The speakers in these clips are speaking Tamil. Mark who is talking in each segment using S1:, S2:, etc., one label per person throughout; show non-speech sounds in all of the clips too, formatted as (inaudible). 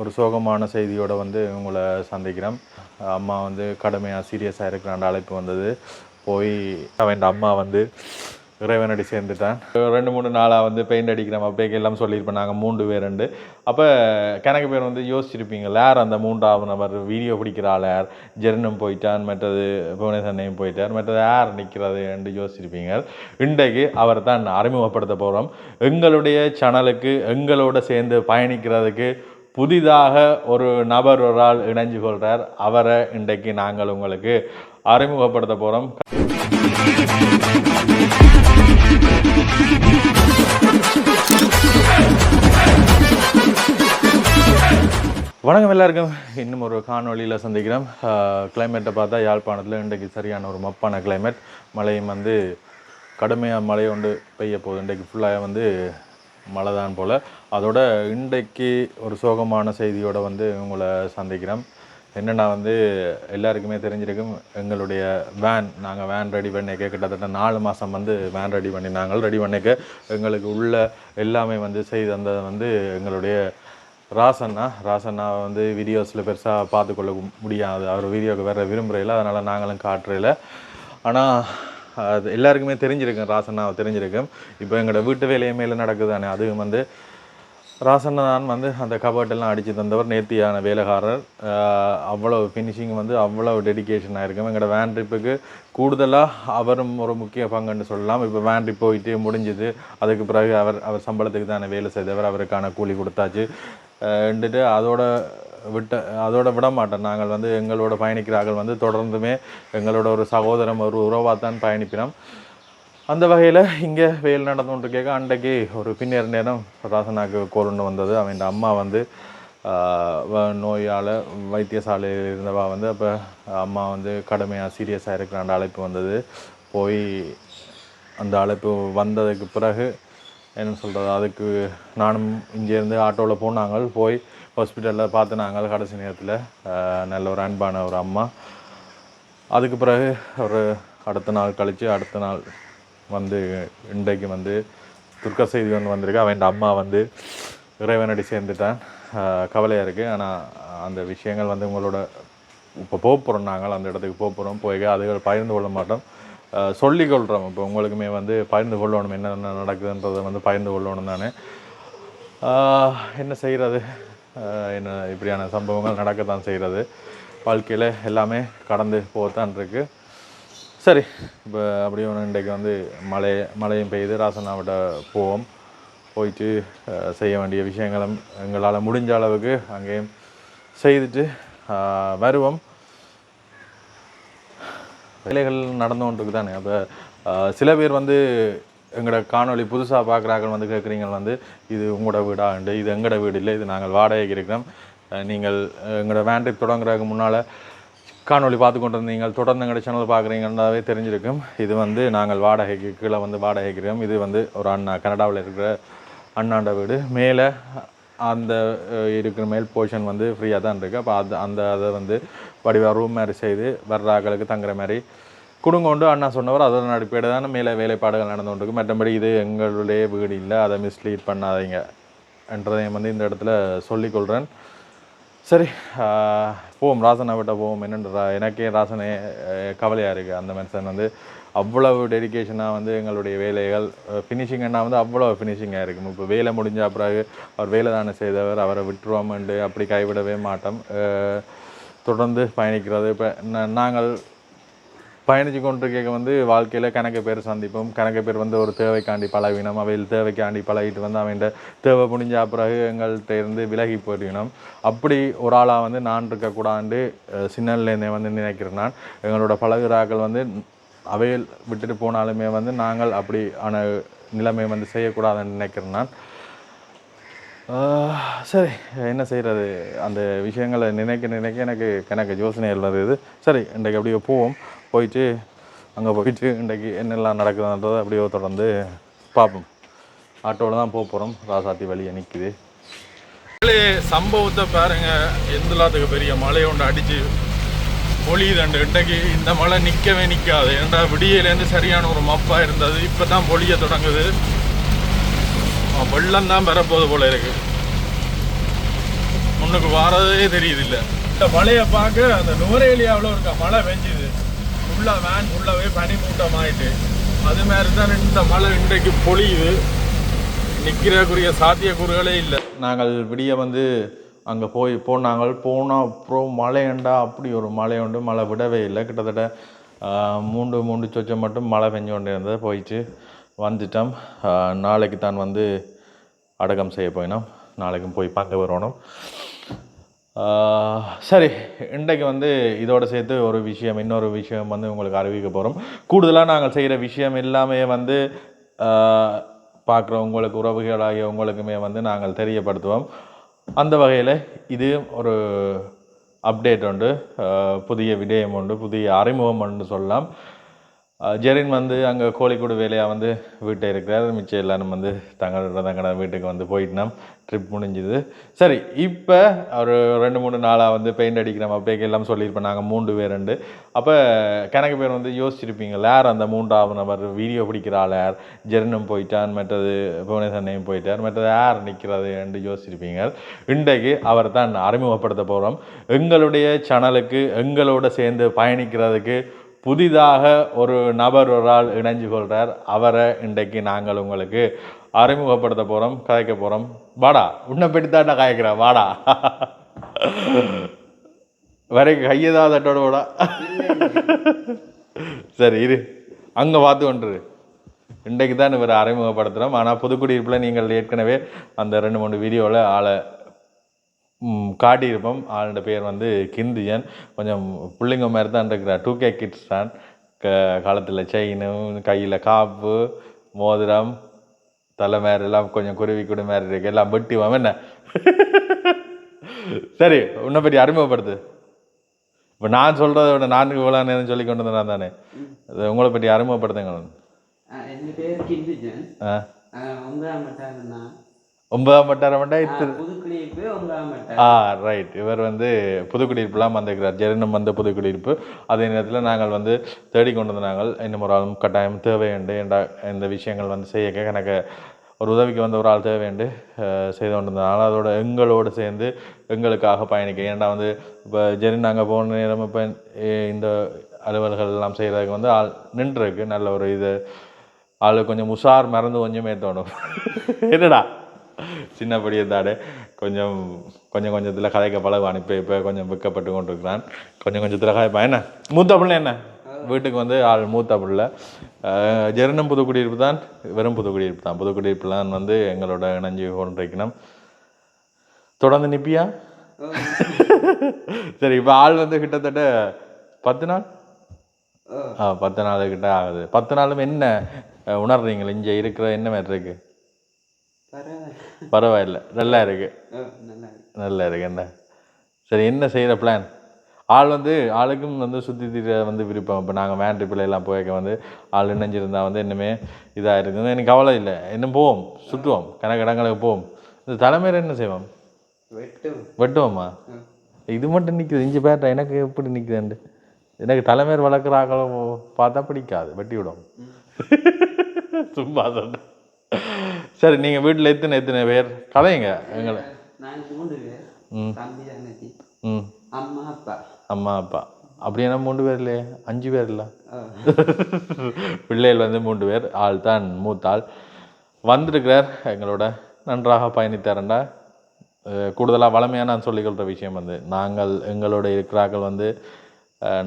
S1: ஒரு சோகமான செய்தியோட வந்து உங்களை சந்திக்கிறேன் அம்மா வந்து கடுமையாக சீரியஸாக இருக்கிறாண்ட அழைப்பு வந்தது. போய் அவன் அம்மா வந்து இறைவனடி சேர்ந்துட்டான். ரெண்டு மூணு நாளாக வந்து பெயிண்ட் அடிக்கிறோம். அப்பேக்கு எல்லாம் சொல்லியிருப்பேன். நாங்கள் மூன்று பேர் ரெண்டு. அப்போ கணக்கு பேர் வந்து யோசிச்சிருப்பீங்க யார் அந்த மூன்றாவது நபர் வீடியோ பிடிக்கிறாள் யார்? ஜெர்னம் போயிட்டான். மற்றது புவனேஸ்வரனையும் போயிட்டார். மற்றது யார் நிற்கிறது என்று யோசிச்சிருப்பீங்க. இன்றைக்கு அவர் தான் அறிமுகப்படுத்த போகிறோம் எங்களுடைய சேனலுக்கு எங்களோட சேர்ந்து பயணிக்கிறதுக்கு புதிதாக ஒரு நபர் ஒரு ஆள் இணைஞ்சு கொள்கிறார் அவரை இன்றைக்கு நாங்கள் உங்களுக்கு அறிமுகப்படுத்த போகிறோம் வணக்கம் எல்லாருக்கும். இன்னும் ஒரு காணொலியில் சந்திக்கிறோம். கிளைமேட்டை பார்த்தா யாழ்ப்பாணத்தில் இன்றைக்கு சரியான ஒரு மப்பான கிளைமேட் மழையும் வந்து கடுமையாக மழை கொண்டு பெய்ய போகுது. இன்றைக்கு ஃபுல்லாக வந்து மழை தான் போல். அதோட இன்றைக்கு ஒரு சோகமான செய்தியோட வந்து உங்களை சந்திக்கிறோம். என்னென்னா வந்து எல்லாருக்குமே தெரிஞ்சிருக்கும் எங்களுடைய வேன் நாங்கள் வேன் ரெடி பண்ணிக்க கிட்டத்தட்ட நாலு மாதம் வந்து வேன் ரெடி பண்ணி நாங்கள் ரெடி பண்ணிக்க எங்களுக்கு உள்ள எல்லாமே வந்து செய்து தந்தது வந்து எங்களுடைய ராசண்ணா. ராசண்ணா வந்து வீடியோஸில் பெருசாக பார்த்துக்கொள்ள முடியாது. அவர் வீடியோக்கு வேறு விரும்புறையில் அதனால் நாங்களும் காட்டுறையில் ஆனால் அது எல்லாருக்குமே தெரிஞ்சிருக்கும் ராசண்ணாவை தெரிஞ்சிருக்கும். இப்போ எங்களோட வீட்டு வேலையை மேலே நடக்குதானே அதுவும் வந்து ராசண்ணா தான் வந்து அந்த கபர்ட்டெல்லாம் அடித்து தந்தவர் நேர்த்தியான வேலைக்காரர். அவ்வளோ ஃபினிஷிங் வந்து அவ்வளோ டெடிகேஷனாக இருக்கும். எங்களோட வேன் ட்ரிப்புக்கு கூடுதலாக அவரும் ஒரு முக்கிய பங்குன்னு சொல்லலாம். இப்போ வேன் ட்ரிப் போயிட்டு முடிஞ்சுது அதுக்கு பிறகு அவர் அவர் சம்பளத்துக்கு தானே வேலை செய்தவர் அவருக்கான கூலி கொடுத்தாச்சு. வந்துட்டு அதோட விட்ட அதோட விட மாட்டோம் நாங்கள் வந்து எங்களோட பயணிக்கிறார்கள் வந்து தொடர்ந்துமே எங்களோட ஒரு சகோதரம் ஒரு உறவாக தான் பயணிப்பினோம் அந்த வகையில் இங்கே வெயில் நடந்துகிட்டு கேட்க அன்றைக்கு ஒரு பின்னர் நேரம் ராசனாக்கு கோருன்னு வந்தது. அவன் அம்மா வந்து நோயால் வைத்தியசாலையில் இருந்தவா வந்து அப்போ அம்மா வந்து கடுமையாக சீரியஸாக இருக்கிறாண்ட அழைப்பு வந்தது. போய் அந்த அழைப்பு வந்ததுக்கு பிறகு என்ன சொல்கிறது அதுக்கு நானும் இங்கேருந்து ஆட்டோவில் போனாங்கள் போய் ஹாஸ்பிட்டலில் பார்த்து நாங்கள் கடைசி நேரத்தில் நல்ல ஒரு அன்பான ஒரு அம்மா. அதுக்கு பிறகு ஒரு அடுத்த நாள் கழித்து அடுத்த நாள் வந்து இன்றைக்கு வந்து துர்க்க செய்தி ஒன்று வந்திருக்கு. அவன் அம்மா வந்து இறைவனடி சேர்ந்துட்டான். கவலையாக இருக்குது ஆனால் அந்த விஷயங்கள் வந்து உங்களோட இப்போ போக போகிறோம் நாங்கள் அந்த இடத்துக்கு போக போகிறோம் போய் அதுகள் பகிர்ந்து கொள்ள மாட்டோம். சொல்லிக்கொள்கிறோம் சொல்லிக் கொள்கிறோம் இப்போ உங்களுக்குமே வந்து பகிர்ந்து கொள்ளணும். என்னென்ன நடக்குதுன்றதை வந்து பகிர்ந்து கொள்ளணும் தானே. என்ன செய்கிறது என்ன இப்படியான சம்பவங்கள் நடக்கத்தான் செய்கிறது. வாழ்க்கையில் எல்லாமே கடந்து போகத்தான் இருக்குது சரி இப்போ அப்படியே ஒன்று இன்றைக்கு வந்து மழை மழையும் பெய்யுது ராசனாவிட்ட போவோம். போயிட்டு செய்ய வேண்டிய விஷயங்களும் எங்களால் முடிஞ்ச அளவுக்கு அங்கேயும் செய்துட்டு வருவோம். வேலைகள் நடந்து கொண்டிருக்கு தானே அப்போ சில பேர் வந்து எங்களோட காணொளி புதுசாக பார்க்குறாங்க வந்து கேட்குறீங்க வந்து இது உங்களோட வீடாண்டு இது எங்களோட வீடு இல்லை இது நாங்கள் வாடகைக்கு இருக்கிறோம். நீங்கள் எங்களோட வேன் ட்ரிப் தொடங்குறதுக்கு முன்னால் காணொளி பார்த்து கொண்டு இருந்தீங்க தொடர்ந்து எங்களோட சேனல் பார்க்குறீங்கன்னாவே தெரிஞ்சிருக்கும். இது வந்து நாங்கள் வாடகைக்கு கீழே வந்து வாடகைக்கு இருக்கிறோம். இது வந்து ஒரு அண்ணா கனடாவில் இருக்கிற அண்ணாண்ட வீடு. மேலே அந்த இருக்கிற மேல் போர்ஷன் வந்து ஃப்ரீயாக தான் இருக்குது அப்போ அது அந்த அதை வந்து வடிவாக ரூம் மாதிரி செய்து வர்ற ஆக்களுக்கு தங்குற மாதிரி குடுங்கொண்டு அண்ணா சொன்னவர் அதோட அடிப்படையில் தான் மேலே வேலைப்பாடுகள் நடந்து கொண்டிருக்கு மற்றபடி இது எங்களுடைய வீடு இல்லை அதை மிஸ்லீட் பண்ணாதீங்க என்றதையும் வந்து இந்த இடத்துல சொல்லிக்கொள்கிறேன் சரி போவோம். ராசனை விட்ட போவோம். என்னன்ற எனக்கே ராசனே கவலையாக இருக்குது அந்த மனுஷன் வந்து அவ்வளவு டெடிகேஷனாக வந்து எங்களுடைய வேலைகள் ஃபினிஷிங்னா வந்து அவ்வளோ ஃபினிஷிங்காக இருக்கும் இப்போ வேலை முடிஞ்ச பிறகு அவர் வேலை தானே செய்தவர் அவரை விட்டுருவோம்ண்டு அப்படி கைவிடவே மாட்டோம். தொடர்ந்து பயணிக்கிறது. இப்போ நாங்கள் பயணித்து கொண்டிருக்க வந்து வாழ்க்கையில் கணக்கு பேர் சந்திப்போம் கணக்கு பேர் வந்து ஒரு தேவைக்காண்டி பழகினோம் அவையில் தேவைக்காண்டி பழகிட்டு வந்து அவன் தேவை முடிஞ்ச பிறகு எங்கள்கிட்ட இருந்து விலகி போயிடணும். அப்படி ஒரு ஆளாக வந்து நான் இருக்கக்கூடாது சின்னல்லேருந்தே வந்து நினைக்கிறேன் நான். எங்களோட பழகுறாக்கள் வந்து அவையில் விட்டுட்டு போனாலுமே வந்து நாங்கள் அப்படி ஆன நிலைமை வந்து செய்யக்கூடாதுன்னு நினைக்கிறேன் நான். சரி என்ன செய்கிறது அந்த விஷயங்களை நினைக்க நினைக்க எனக்கு எனக்கு யோசனைகள் வருது. சரி இன்றைக்கு அப்படியே போவோம். போயிட்டு அங்கே போயிட்டு இன்றைக்கு என்னெல்லாம் நடக்குதுன்றதை அப்படியே தொடர்ந்து பார்ப்போம். ஆட்டோவில் தான் போக போகிறோம் ராசாத்தி வழியை நிற்குது சம்பவத்தை பாருங்க. எந்தலாத்துக்கு பெரிய மழை ஒன்று அடிச்சு பொழியுதண்டு இன்றைக்கு இந்த மழை நிற்கவே நிற்காது ஏன்டா விடியலேருந்து சரியான ஒரு மப்பா இருந்தது. இப்போ தான் பொழிய தொடங்குது. வெள்ளம் தான் பெறப்போது போல இருக்கு. முன்னுக்கு வாரதே தெரியுது இல்லை இந்த மழையை பார்க்க அந்த நுவரேலியாவில் இருக்க மழை பெஞ்சுது ஃபுல்லாக வேன் ஃபுல்லாகவே பனி மூட்டம் ஆயிட்டு அது மாதிரி தான் இந்த மழை இன்றைக்கு பொழியுது. நிற்கிறக்குரிய சாத்தியக்கூறுகளே இல்லை. நாங்கள் விடிய வந்து அங்கே போய் போனாங்கள். போனால் அப்புறம் மழையண்டா? அப்படி ஒரு மழை உண்டு. மழை விடவே இல்லை. கிட்டத்தட்ட மூன்று மூன்று சொச்சம் மட்டும் மழை பெஞ்சு கொண்டே இருந்தது. போயிட்டு வந்துட்டோம். நாளைக்கு தான் வந்து அடக்கம் செய்ய போயினோம். நாளைக்கும் போய் பார்க்க வரணும் சரி இன்றைக்கு வந்து இதோடு சேர்த்து ஒரு விஷயம் இன்னொரு விஷயம் வந்து உங்களுக்கு அறிவிக்க போகிறோம் கூடுதலாக நாங்கள் செய்கிற விஷயம் எல்லாமே வந்து பார்க்குற உங்களுக்கு உறவுகளாகிய உங்களுக்குமே வந்து நாங்கள் தெரியப்படுத்துவோம். அந்த வகையில் இது ஒரு அப்டேட் உண்டு புதிய விடயம் உண்டு புதிய அறிமுகம் உண்டு சொல்லலாம். ஜெரின் வந்து அங்கே கோழிக்கூடு வேலையாக வந்து வீட்டை இருக்கிறார். மிச்சம் எல்லாரும் வந்து தங்களோட தங்களோட வீட்டுக்கு வந்து போயிட்டோம் ட்ரிப் முடிஞ்சுது. சரி இப்போ ஒரு ரெண்டு மூணு நாளாக வந்து பெயிண்ட் அடிக்கிறோம் அப்பேக்கு எல்லாம் சொல்லியிருப்பேன். நாங்கள் மூன்று பேர் ரெண்டு. அப்போ கணக்கு பேர் வந்து யோசிச்சிருப்பீங்க யார் அந்த மூன்றாவது நபர்? வீடியோ பிடிக்கிறாள் யார்? ஜெரனும் போயிட்டான் மற்றது புவனேஸ்வரனையும் போயிட்டார் மற்றது யார் நிற்கிறது என்று யோசிச்சிருப்பீங்க. இன்றைக்கு அவர் தான் அறிமுகப்படுத்த போகிறோம் எங்களுடைய சேனலுக்கு எங்களோட சேர்ந்து பயணிக்கிறதுக்கு புதிதாக ஒரு நபர் ஒரு ஆள் இணைஞ்சு கொள்கிறார் அவரை இன்றைக்கு நாங்கள் உங்களுக்கு அறிமுகப்படுத்த போகிறோம் கதைக்க போகிறோம் வாடா உன்னை பெட்டித்தாண்டா காய்க்கிறேன் வாடா. வரைக்கும் கையதா தட்டோட வாடா சரி இரு. அங்கே பார்த்து கொண்டுரு. இன்றைக்கு தான் இவரை அறிமுகப்படுத்துகிறோம் ஆனால் புதுக்குடியிருப்பில் நீங்கள் ஏற்கனவே அந்த ரெண்டு மூணு வீடியோவில் ஆளை காட்டியிருப்போம். ஆளோட பேர் வந்து கிந்தியன். கொஞ்சம் பிள்ளைங்க மாதிரி தான் இருக்கிறார். டூ கே கிட்ஸ் தான். க காலத்தில் செயின் கையில் காப்பு மோதிரம் தலை மேர் எல்லாம் கொஞ்சம் குருவி குடி மாதிரி இருக்கு. எல்லாம் வெட்டிவாம என்ன? சரி உன்னை பற்றி அறிமுகப்படுத்து. இப்போ நான் சொல்கிறத விட நான்கு இவ்வளோ நேரம் சொல்லி கொண்டு வந்தேன் தானே? அது உங்களை பற்றி அறிமுகப்படுத்துங்க.
S2: என் பேர் கிண்டிஜன்
S1: ஆ.
S2: ஒன்பதாம் வட்டாரம் நான்
S1: ஒன்பதாம் வட்டாரம் வட்டா இத்து
S2: புதுக்குடியிருப்பு ஒன்பதாம் வட்டாரம்.
S1: ஆ ரைட் இவர் வந்து புதுக்குடியிருப்புலாம் வந்திருக்கிறார். ஜெரினம் வந்த புதுக்குடியிருப்பு. அதே நேரத்தில் நாங்கள் வந்து தேடிக்கொண்டு வந்த நாங்கள் இன்னும் ஒரு ஆளும் கட்டாயம் தேவையுண்டு என்ற இந்த விஷயங்கள் வந்து செய்ய எனக்கு ஒரு உதவிக்கு வந்த ஒரு ஆள் தேவையுண்டு அஹ், செய்து கொண்டு இருந்தனால அதோட எங்களோடு சேர்ந்து எங்களுக்காக பயணிக்க ஏன்டா வந்து இப்போ ஜெரின் நாங்கள் போன நேரம் இப்போ இந்த அலுவல்கள் எல்லாம் செய்கிறதுக்கு வந்து ஆள் நின்றுருக்கு. நல்ல ஒரு இது. ஆளு கொஞ்சம் உஷார் மறந்து கொஞ்சமே தோணும் (laughs) என்னடா? சின்னப்படியே தாடே கொஞ்சம் கொஞ்சம் கொஞ்சத்தில் கதைக்க பழகுவான் இப்போ இப்போ கொஞ்சம் விற்கப்பட்டு கொண்டிருக்கிறான். கொஞ்சம் கொஞ்சத்தில் கதைப்பான் என்ன? மூத்த பிள்ளை என்ன? வீட்டுக்கு வந்து ஆள் மூத்த பிள்ளை. அஹ், ஜெரணம் புதுக்குடியிருப்பு தான். வெறும் புதுக்குடியிருப்பு தான். புதுக்குடியிருப்புலாம் வந்து எங்களோட இணைஞ்சு கொண்டிருக்கணும். தொடர்ந்து நிப்பியா? சரி இப்போ ஆள் வந்து கிட்டத்தட்ட பத்து நாள்? ஆ. பத்து நாள் கிட்ட ஆகுது. பத்து நாளும் என்ன? உணர்றீங்களா? இங்கே இருக்கிற என்ன மாதிரி இருக்கு?
S2: பரவாயில்ல. நல்லா இருக்கு.
S1: நல்லா இருக்கு. என்ன? சரி என்ன செய்கிற பிளான் ஆள் வந்து ஆளுக்கும் வந்து சுற்றி தீர வந்து விருப்பம். இப்போ நாங்கள் வேன் ட்ரிப்பில் எல்லாம் போய்க்க வந்து ஆள் இணைஞ்சிருந்தா வந்து இன்னுமே இதாக இருக்குது. எனக்கு கவலை இல்லை. இன்னும் போவோம்? சுற்றுவோம். கணக்கு இடங்களுக்கு போவோம். இந்த தலைமையில் என்ன செய்வோம்?
S2: வெட்டும்
S1: வெட்டுவோமா?
S2: ஓ.
S1: இது மட்டும் நிற்குது இஞ்சி பேட்டா எனக்கு எப்படி நிற்குதுண்டு எனக்கு தலைமையர் வளர்க்குற ஆக்களை பார்த்தா பிடிக்காது. வெட்டி விடும் சும்மா சொல்றேன் சரி நீங்கள் வீட்டில் எத்தனை எத்தனை பேர்? கதைங்க எங்களை. ம்.
S2: அம்மா அப்பா.
S1: அம்மா அப்பா. அப்படி என்ன மூன்று பேர் இல்லையே? அஞ்சு பேர் இல்லை? (laughs) பிள்ளைகள் வந்து மூன்று பேர் ஆள் தான் மூத்த ஆள் வந்திருக்கிறார் எங்களோட. நன்றாக பயணித்தாரண்டா. கூடுதலாக வளமையாக நான் சொல்லிக்கொள்கிற விஷயம் வந்து நாங்கள் எங்களோட இருக்கிறார்கள் வந்து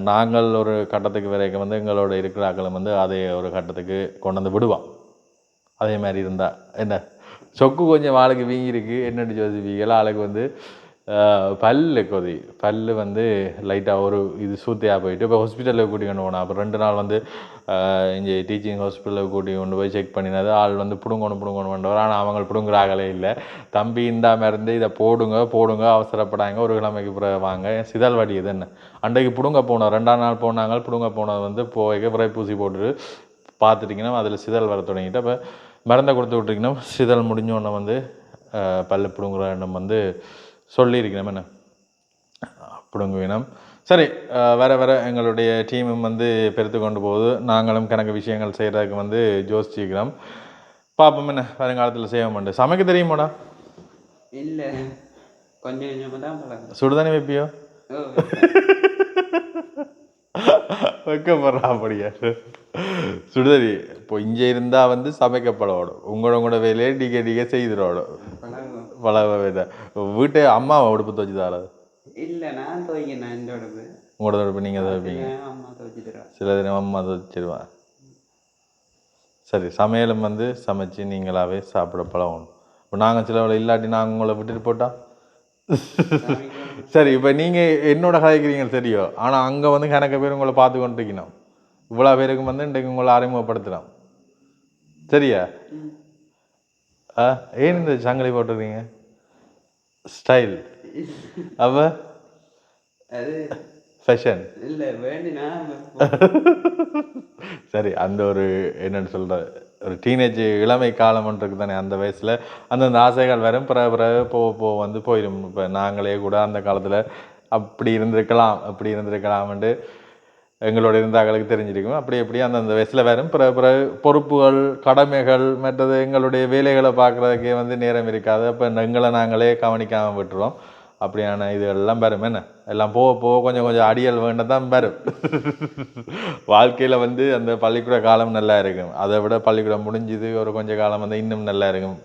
S1: நாங்கள் ஒரு கட்டத்துக்கு வரைக்கும் வந்து எங்களோட இருக்கிறாக்களும் வந்து அதே ஒரு கட்டத்துக்கு கொண்டு வந்து விடுவான் அதே மாதிரி இருந்தா. என்ன? சொக்கு கொஞ்சம் ஆளுக்கு வீங்கிருக்கு என்னென்னு யோசிப்பீங்களா? ஆளுக்கு வந்து பல்லு கொதி. பல்லு வந்து லைட்டாக ஒரு இது சூத்தையாக போயிட்டு இப்போ ஹாஸ்பிட்டலில் கூட்டி கொண்டு போனோம் அப்புறம் ரெண்டு நாள் வந்து இங்கே டீச்சிங் ஹாஸ்பிட்டலில் கூட்டி கொண்டு போய் செக் பண்ணினது. ஆள் வந்து பிடுங்கணும் பிடுங்கணும் பண்ணுவார் ஆனால் அவங்க பிடுங்குற இல்லை. தம்பி இந்தா மருந்து இதை போடுங்க போடுங்க அவசரப்படாங்க ஒரு கிழமைக்கு பிறகு வாங்க. சிதல் வடி இது என்ன? அன்றைக்கு பிடுங்க போனோம். ரெண்டாம் நாள் போனாங்க பிடுங்க போனது வந்து போய் விரைப்பூசி பூசி போட்டுட்டு பார்த்துட்டிங்கன்னா அதில் சிதல் வர தொடங்கிட்டு அப்போ மருந்தை கொடுத்து விட்டிங்கன்னா சிதல் முடிஞ்ச உடனே வந்து பல்லு பிடுங்குற எண்ணம் வந்து சொல்லியிருக்கணும். என்ன? பிடுங்குவினம் சரி வர வர எங்களுடைய டீமும் வந்து பெருத்து கொண்டு போகுது. நாங்களும் கணக்கு விஷயங்கள் செய்கிறதுக்கு வந்து யோசிச்சுக்கிறோம் பார்ப்போம் என்ன? வருங்காலத்தில் செய்ய மாட்டேன் சமைக்க தெரியுமாடா
S2: இல்லை. கொஞ்சம் கொஞ்சமாக தான்
S1: சுடுதண்ணி வைப்பியோ?
S2: ஓ. (laughs)
S1: வைக்கப்படுறா அப்படியா. சுடுதண்ணி இப்போ இங்கே இருந்தால் வந்து சமைக்கப்படணும் உங்களோட உங்களோட வேலையை டிகே டிகே செய்திடணும்
S2: பழகம்
S1: பல வித. வீட்டை அம்மா உடுப்பு துவச்சி தராது
S2: இல்லை நான் துவைக்கிறேன் இந்த உடம்பு
S1: உங்களோட உடுப்பு நீங்கள் துவைப்பீங்க? சில தினம் அம்மா துவச்சிடுவேன் சரி சமையலும் வந்து சமைச்சு நீங்களாவே சாப்பிட பழகணும். இப்போ நாங்கள் சில வேளை இல்லாட்டி நாங்கள் உங்களை விட்டுட்டு போட்டா? சரி இப்போ நீங்கள் என்னோட கதைக்கிறீங்க சரியோ ஆனால் அங்கே வந்து கணக்கு பேர் உங்களை பார்த்து கொண்டு இருக்கணும் இவ்வளோ பேருக்கு வந்து இன்றைக்கு உங்களை அறிமுகப்படுத்தலாம் சரியா. ஆ ஏன் இந்த சங்கிலி போட்டுருக்கீங்க? ஸ்டைல். அப்போ?
S2: அது
S1: ஃபேஷன்
S2: இல்லை வேண்டினா
S1: சரி அந்த ஒரு என்னன்னு சொல்ற ஒரு டீனேஜ் இளமை காலம் இருக்கு தானே அந்த வயசுல அந்தந்த ஆசைகள் வரும் பிறகு பிறகு போக போக வந்து போயிடும் இப்போ நாங்களே கூட அந்த காலத்துல அப்படி இருந்திருக்கலாம் அப்படி இருந்திருக்கலாம்னு எங்களோட இருந்தாங்களுக்கு தெரிஞ்சிருக்கும். அப்படி எப்படி அந்தந்த வயசில் வரும். பிற பிற பொறுப்புகள் கடமைகள் மற்றது எங்களுடைய வேலைகளை பார்க்குறதுக்கே வந்து நேரம் இருக்காது. அப்போ எங்களை நாங்களே கவனிக்காமல் விட்டுருவோம். அப்படியான இதுகள்லாம் வரும். என்ன? எல்லாம் போக போக கொஞ்சம் கொஞ்சம் அடியல் வேண்ட தான் வரும். (laughs) வாழ்க்கையில் வந்து அந்த பள்ளிக்கூட காலம் நல்லா இருக்கும். அதை விட பள்ளிக்கூடம் முடிஞ்சுது. ஒரு கொஞ்ச காலம் வந்து இன்னும் நல்லா இருக்கும்.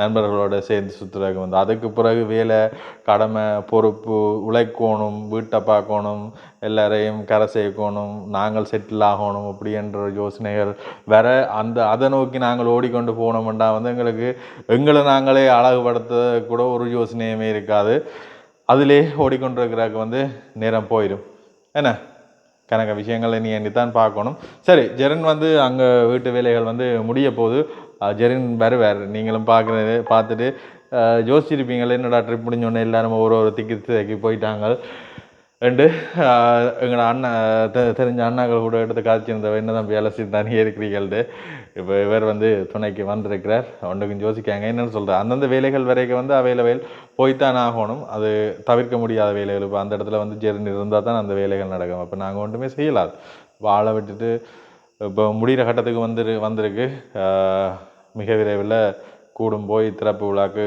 S1: நண்பர்களோடு சேர்ந்து சுற்றுறதுக்கு வந்து. அதுக்கு பிறகு வேலை கடமை பொறுப்பு உழைக்கணும் வீட்டை பார்க்கணும் எல்லாரையும் கரை சேர்க்கணும் நாங்கள் செட்டில் ஆகணும் அப்படின்ற யோசனைகள் வேற அந்த அதை நோக்கி நாங்கள் ஓடிக்கொண்டு போனோம்னா வந்து எங்களுக்கு எங்களை நாங்களே அழகுபடுத்த கூட ஒரு யோசனையுமே இருக்காது. அதிலே ஓடிக்கொண்டிருக்கிறாக்கு வந்து நேரம் போயிடும். என்ன? கணக்க விஷயங்களை நீ எண்ணித்தான் பார்க்கணும். சரி ஜெரன் வந்து அங்கே வீட்டு வேலைகள் வந்து முடிய போகுது ஜெரின் ஜெரின் வேறு நீங்களும் பார்க்குறது பார்த்துட்டு யோசிச்சிருப்பீங்களே என்னடா ட்ரிப் முடிஞ்சோடனே எல்லாரும் ஒரு ஒரு திக்கி திக்கி போயிட்டாங்க. ரெண்டு எங்களோட அண்ணன் தெ- தெரிஞ்ச அண்ணாக்கள் கூட எடுத்து காய்ச்சிருந்தவ என்ன தான் வேலை செய்து தானே இருக்கிறீங்கள்ட்டு? இப்போ இவர் வந்து துணைக்கு வந்திருக்கிறார். ஒன்றுக்கும் யோசிக்காங்க என்னென்னு சொல்கிறேன் அந்தந்த வேலைகள் வரைக்கும் வந்து அவைலபிள் போய்த்தான் ஆகணும். அது தவிர்க்க முடியாத வேலைகள். இப்போ அந்த இடத்துல வந்து ஜெர்னி இருந்தால் தான் அந்த வேலைகள் நடக்கும். அப்போ நாங்கள் ஒன்றுமே செய்யலாது. வாழை விட்டுட்டு இப்போ முடிகிற கட்டத்துக்கு வந்துரு வந்திருக்கு. மிக விரைவில் கூடும் போய் திறப்பு விழாக்கு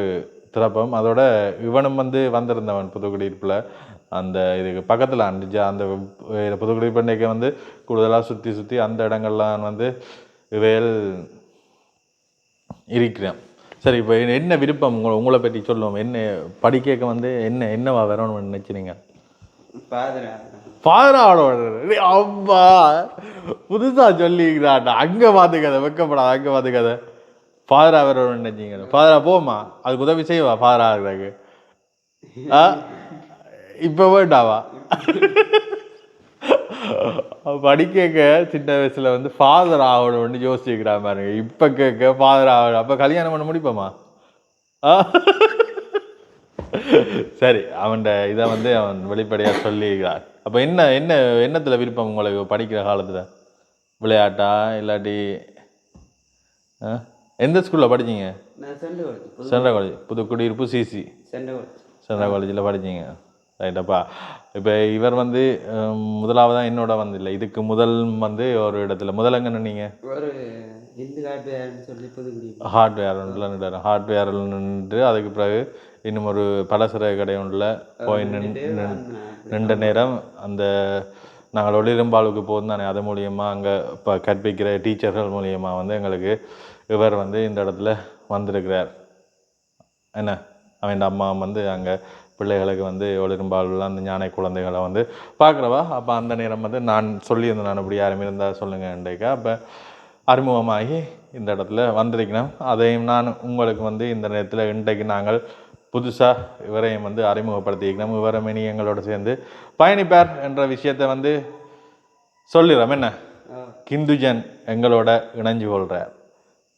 S1: திறப்போம். அதோட இவனும் வந்து வந்திருந்தவன் புதுக்குடியிருப்பில் அந்த இதுக்கு பக்கத்தில் அண்டிஜா அந்த புதுக்குடியிருப்பண்டைக்கு வந்து கூடுதலாக சுற்றி சுற்றி அந்த இடங்கள்லாம் வந்து இவையல் இருக்கிறேன். சரி இப்போ என்ன விருப்பம்? உங்களை உங்களை பற்றி சொல்லுவோம். என்ன படிக்க வந்து என்ன என்னவா வரணும்னு நினச்சினீங்க பாதராவோட அம்மா. புதுசா சொல்லிக்கிறாட்டா அங்க பார்த்து கதை வைக்கப்படாது அங்க பார்த்து கதை. ஃபாதரா வரணும்னு நினைச்சீங்க ஃபாதரா போமா? அதுக்கு உதவி செய்வா ஃபாதரா இருக்கிறாங்க ஆ? இப்போ வேண்டாவா படிக்க சின்ன வயசுல வந்து ஃபாதர் ஆகணும்னு யோசிச்சுக்கிறா பாருங்க. இப்ப கேட்க ஃபாதர் ஆகணும் அப்ப கல்யாணம் பண்ண முடிப்போமா ஆ? சரி அவன்ட இதை வந்து அவன் வெளிப்படையா சொல்லிக்கிறான். அப்ப என்ன என்ன என்னத்துல விருப்பம் உங்களுக்கு படிக்கிற காலத்துல? விளையாட்டா இல்லாட்டி? எந்த ஸ்கூல்ல படிச்சீங்க?
S2: புது
S1: central college Puthukkudiyiruppu CC central காலேஜில் படிச்சீங்க. ரைட்டப்பா இப்போ இவர் வந்து ஹம், முதலாவதா என்னோட வந்து இல்லை இதுக்கு முதல் வந்து ஒரு இடத்துல. முதலங்கன்னு நீங்கள் ஹார்ட்வேர் ஒன்றில் ஹார்ட்வேர் நின்று அதுக்கு பிறகு இன்னும் ஒரு பலசர கடை ஒன்றில் போய் நின்று நின்ற நேரம் அந்த நாங்கள் ஒளிரம்பாலுக்கு போகும் தானே அது மூலியமாக அங்கே இப்போ கற்பிக்கிற டீச்சர்கள் மூலியமாக வந்து எங்களுக்கு இவர் வந்து இந்த இடத்துல வந்திருக்கிறார். என்ன? அவன் அம்மா வந்து அங்கே பிள்ளைகளுக்கு வந்து ஒளிரும்பால் அந்த ஞான குழந்தைகளை வந்து பார்க்குறவா? அப்போ அந்த நேரம் வந்து நான் சொல்லியிருந்தேன். நான் இப்படி யாரும் இருந்தால் சொல்லுங்கள் இன்றைக்கா அப்போ அறிமுகமாகி இந்த இடத்துல வந்திருக்கணும் அதையும் நான் உங்களுக்கு வந்து இந்த நேரத்தில் இன்றைக்கு நாங்கள் புதுசாக இவரையும் வந்து அறிமுகப்படுத்திக்கணும் இவரம் இனி எங்களோட சேர்ந்து பயணிப்பார் என்ற விஷயத்தை வந்து சொல்லிடுறோம். என்ன? கிந்துஜன் எங்களோட இணைஞ்சு கொள்கிறார்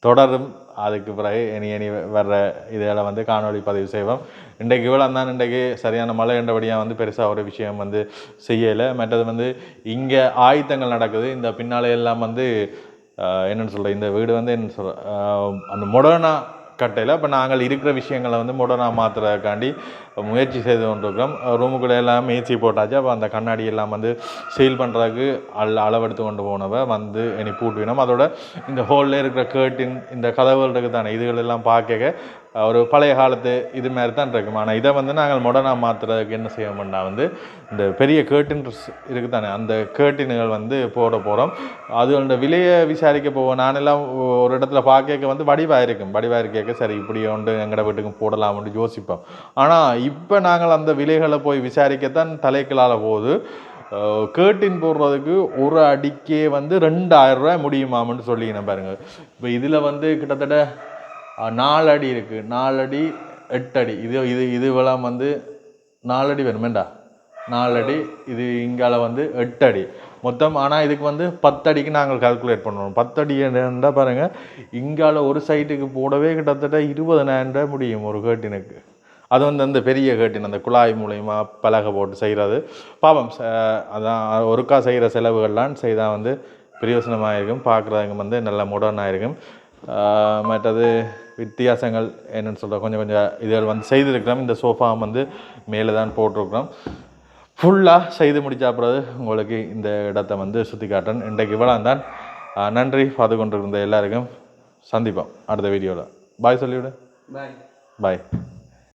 S1: தொடரும். அதுக்கு பிறகு இனி இனி வர்ற இதில் வந்து காணொளி பதிவு செய்வோம். இன்றைக்கு இவ்வளோ தான். இன்றைக்கு சரியான மழை என்றபடியாக வந்து பெருசாக ஒரு விஷயம் வந்து செய்யலை. மற்றது வந்து இங்கே ஆயுத்தங்கள் நடக்குது. இந்த பின்னாலே எல்லாம் வந்து என்னென்னு சொல்கிற இந்த வீடு வந்து என்ன சொல்ற அந்த மொடர்னா கட்டையில் இப்போ நாங்கள் இருக்கிற விஷயங்களை வந்து மொடர்னா மாற்றுறதுக்காண்டி முயற்சி செய்து கொண்டிருக்கிறோம். ரூமுக்குள்ளே எல்லாம் ஏசி போட்டாச்சு. அப்போ அந்த கண்ணாடி எல்லாம் வந்து சீல் பண்ணுறதுக்கு அல் அளவெடுத்து கொண்டு போனவ வந்து இனி பூட்டுவினோம். அதோட இந்த ஹோலில் இருக்கிற கேர்டின் இந்த கதவுகள் இருக்குது தானே இதுகள் எல்லாம் பார்க்க ஒரு பழைய காலத்து இது மாதிரி தான் இருக்கும். ஆனால் இதை வந்து நாங்கள் மொடனாக மாற்றுறதுக்கு என்ன செய்வோம்னா வந்து இந்த பெரிய கேர்டின்ஸ் இருக்குது தானே அந்த கேர்டின்கள் வந்து போட போகிறோம் அது விலையை விசாரிக்க போவோம். நானெல்லாம் ஒரு இடத்துல பார்க்க வந்து வடிவாக இருக்கும். வடிவாக இருக்க சரி இப்படி ஒன்று எங்கட வீட்டுக்கும் போடலாம்னு யோசிப்போம். ஆனால் இப்போ நாங்கள் அந்த விலைகளை போய் விசாரிக்கத்தான் தலைக்கலால் போகுது. கேர்டின் போடுறதுக்கு ஒரு அடிக்கே வந்து ரெண்டாயிரம் ரூபாய் முடியுமாம்னு சொல்லிக்கிறேன் பாருங்கள் இப்போ இதில் வந்து கிட்டத்தட்ட நாலடி நாலு அடி இருக்குது நாலு அடி எட்டு அடி இது இது இதுவெல்லாம் வந்து நாலு அடி வருமேண்டா நாலு அடி இது இங்கால வந்து எட்டு அடி மொத்தம் ஆனால் இதுக்கு வந்து பத்தடிக்கு நாங்கள் கால்குலேட் பண்ணுவோம். பத்தடி என்னென்னா பாருங்கள் இங்கால ஒரு சைட்டுக்கு போடவே கிட்டத்தட்ட இருபதனாயிரம் ரூபாய் முடியும் ஒரு கேட்டினுக்கு அது வந்து அந்த பெரிய கேட்டின் அந்த குழாய் மூலயமா பலகை போட்டு செய்கிறது பாவம் ச- அதான் ஒருக்கா செய்கிற செலவுகள்லாம் செய்தால் வந்து பிரயோசனமாக இருக்கும் பார்க்குறவங்க வந்து நல்ல மாடர்னாக இருக்கும் மற்றது வித்தியாசங்கள் என்னன்னு சொல்கிற கொஞ்சம் கொஞ்சம் இதுகள் வந்து செய்திருக்கிறோம். இந்த சோஃபா வந்து மேலே தான் போட்டிருக்கிறோம். ஃபுல்லாக செய்து முடிச்ச பிறகு உங்களுக்கு இந்த இடத்த வந்து சுற்றி காட்டுறேன் இன்றைக்கு இவ்வளோ தான் நன்றி பார்த்து கொண்டிருந்த எல்லாருக்கும். சந்திப்போம் அடுத்த வீடியோவில் பாய் சொல்லிவிடு.
S2: பாய்
S1: பாய்